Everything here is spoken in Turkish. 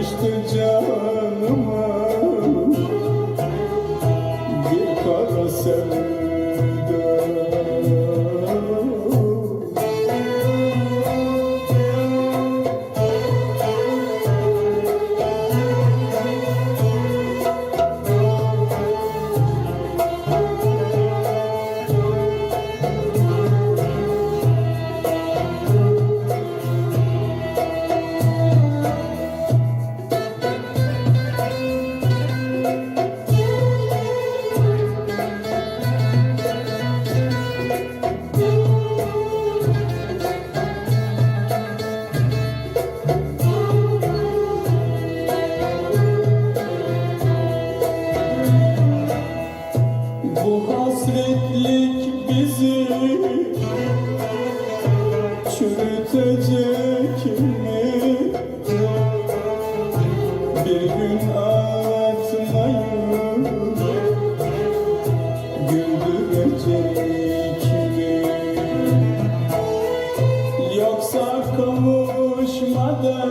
Yakıştın canıma. Bir kara sevda Bu hasretlik bizi çürütecek mi? Bir gün atmayı güldürecek mi? Yoksa kavuşmadan